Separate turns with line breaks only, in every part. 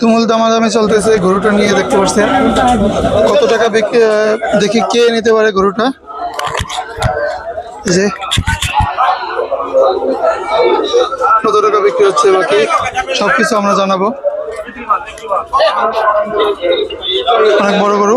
তুমুল দামাদামি চলতেছে, গরুটা নিয়ে দেখতে পাচ্ছেন। কত টাকা দেখি কে নিতে পারে গরুটা। যে। কত টাকা বিক্রি হচ্ছে বাকি? সবকিছু আমরা জানাব। অনেক বড় গরু।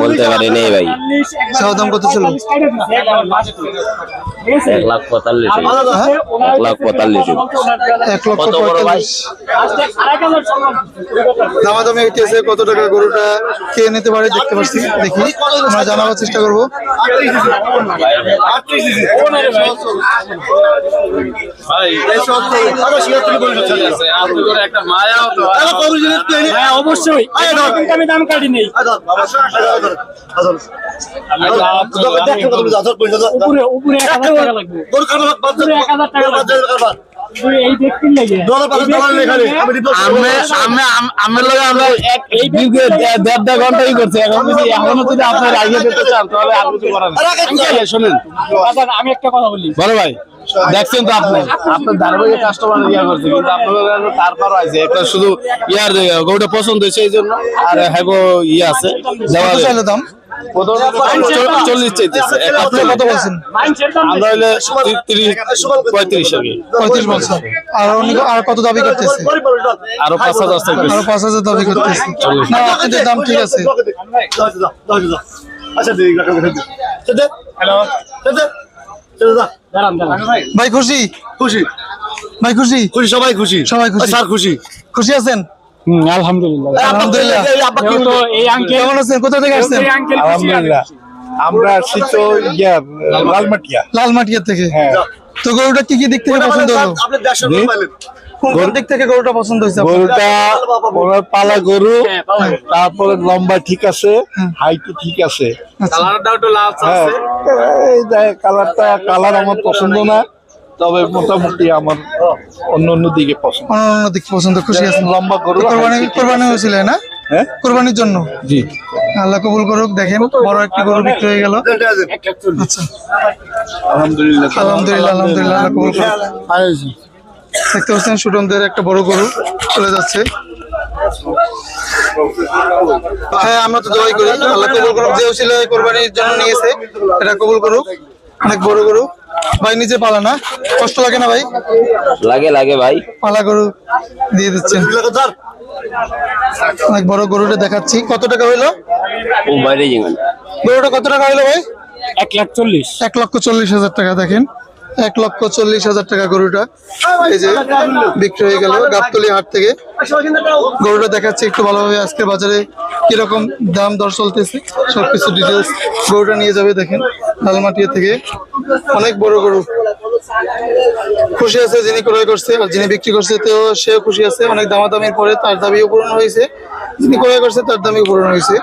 বলতে পারি নেই ভাই।
চাওয়া দাম কত ছিল?
এক লাখ পঁয়তাল্লিশ।
হ্যাঁ?
এক লাখ পঁয়তাল্লিশ।
এক লক্ষ পঁয়তাল্লিশ। দামাদামি হইতেছে কত টাকা গরুটা কে নিতে পারে দেখতে পাচ্ছি দেখি আমরা জানাবার চেষ্টা করব।
হ্যাঁ অবশ্যই। কিন্তু আমি দাম কাটি নেই। উপরে উপরে এক হাজার টাকা লাগবে।
আমি লোক আমরা এক দেড় দেড় ঘন্টাই এখন যদি এখনও যদি আপনার আগে দিতে চান তাহলে আর কিছু করার নেই। শোনেন।
একটা কথা বলি।
বড় ভাই দেখছেন তো আপনি? আপনার ধারাবাহিক কাস্টমার ইয়া করছে কিন্তু আপনার তারপরও আছে। একটা শুধু ইয়ার গরুটা পছন্দ হয়েছে এই জন্য। আর হ্যাঁ ইয়ে আছে।
দাম?
চল্লিশ চাইতেছে
আপনি কত বলছেন
আমরা হইলে তিরিশ পঁয়ত্রিশ আর
পঁয়ত্রিশ বলছেন আর আর কত দাবি করতেছে?
আরও পাঁচ হাজার
আরও পাঁচ হাজার দাবি করতেছে। না আপনাদের দাম ঠিক আছে।
দাঁড়ান দাঁড়ান।
ভাই খুশি?
খুশি।
ভাই খুশি?
খুশি সবাই খুশি।
সবাই খুশি।
স্যার খুশি।
খুশি আছেন?
আলহামদুলিল্লাহ।
আলহামদুলিল্লাহ।
এই আঙ্কেল
কেমন আছেন? কোথা থেকে আসছেন?
আলহামদুলিল্লাহ। আমরা শীত ইয়ার লালমাটিয়া।
লালমাটিয়া থেকে।
হ্যাঁ।
তো গরুটা কি কি দিক থেকে পছন্দ হলো? কোন কোন দিক থেকে গরুটা পছন্দ হয়েছে
গরুটা ওনার পালা গরু। তারপরে লম্বা ঠিক আছে হাইটও ঠিক আছে। হ্যাঁ। এই দেখ, কালারটা কালার আমার পছন্দ না। তবে মোটামুটি আমার অন্য অন্য দিকে পছন্দ।
অন্য দিক পছন্দ খুশি আছেন।
লম্বা গরু
কোরবানি কোরবানি হয়েছিল না?
হ্যাঁ?
কোরবানির জন্য?
জি।
আল্লাহ কবুল করুক দেখেন বড় একটি গরু বিক্রি হয়ে গেল। আচ্ছা।
আলহামদুলিল্লাহ।
আলহামদুলিল্লাহ আলহামদুলিল্লাহ আল্লাহ কবুল করুক। দেখতে পাচ্ছেন সুটনদের একটা বড় গরু চলে যাচ্ছে। হ্যাঁ আমরা তো দোয়াই করি আল্লাহ কবুল করুক। যে ছিল কোরবানির জন্য নিয়েছে এটা কবুল করুক। অনেক বড় গরু। ভাই নিজে পালা না? কষ্ট লাগে না ভাই?
লাগে লাগে ভাই।
পালা গরু দিয়ে দিচ্ছেন। অনেক বড় গরুটা দেখাচ্ছি। কত টাকা হইল?
ও বাইরে যাবেন
গরুটা কত টাকা হইল ভাই?
এক লাখ চল্লিশ।
এক লক্ষ চল্লিশ হাজার টাকা দেখেন। এক লক্ষ চল্লিশ হাজার টাকা গরুটা। এই যে বিক্রি হয়ে গেল গাবতলি হাট থেকে। গরুটা দেখাচ্ছে একটু ভালোভাবে আজকে বাজারে কীরকম দাম দর চলতেছে। সবকিছু ডিটেলস গরুটা নিয়ে যাবে দেখেন। লালমাটিয়া থেকে অনেক বড় গরু খুশি আছে যিনি ক্রয় করছে আর যিনি বিক্রি করছে তো সেও খুশি আছে। অনেক দামাদামির পরে তার দাবিও পূরণ হয়েছে। যিনি ক্রয় করছে, তার দামিও পূরণ হয়েছে।